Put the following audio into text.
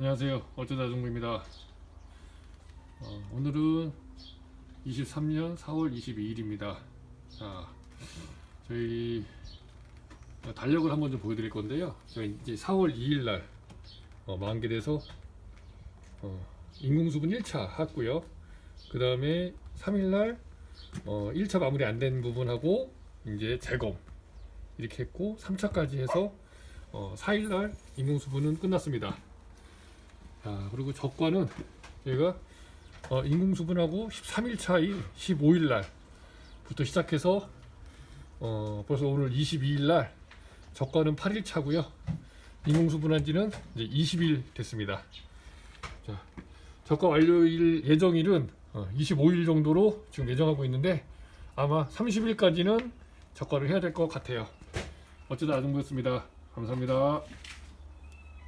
안녕하세요. 어쩌다 중구입니다. 어, 오늘은 23년 4월 22일입니다. 자, 저희 달력을 한번 좀 보여드릴 건데요. 저희 이제 4월 2일 날 어, 만기돼서 어, 인공수분 1차 했고요. 그 다음에 3일 날 어, 1차 마무리 안 된 부분하고 이제 재검 이렇게 했고 3차까지 해서 어, 4일 날 인공수분은 끝났습니다. 자, 그리고 적과는 얘가 어, 인공수분하고 13일 차인 15일 날부터 시작해서 어, 벌써 오늘 22일 날 적과는 8일 차고요. 인공수분한 지는 이제 20일 됐습니다. 자, 적과 완료일 예정일은 어, 25일 정도로 지금 예정하고 있는데 아마 30일까지는 적과를 해야 될 것 같아요. 어쩌다 아정부였습니다. 감사합니다.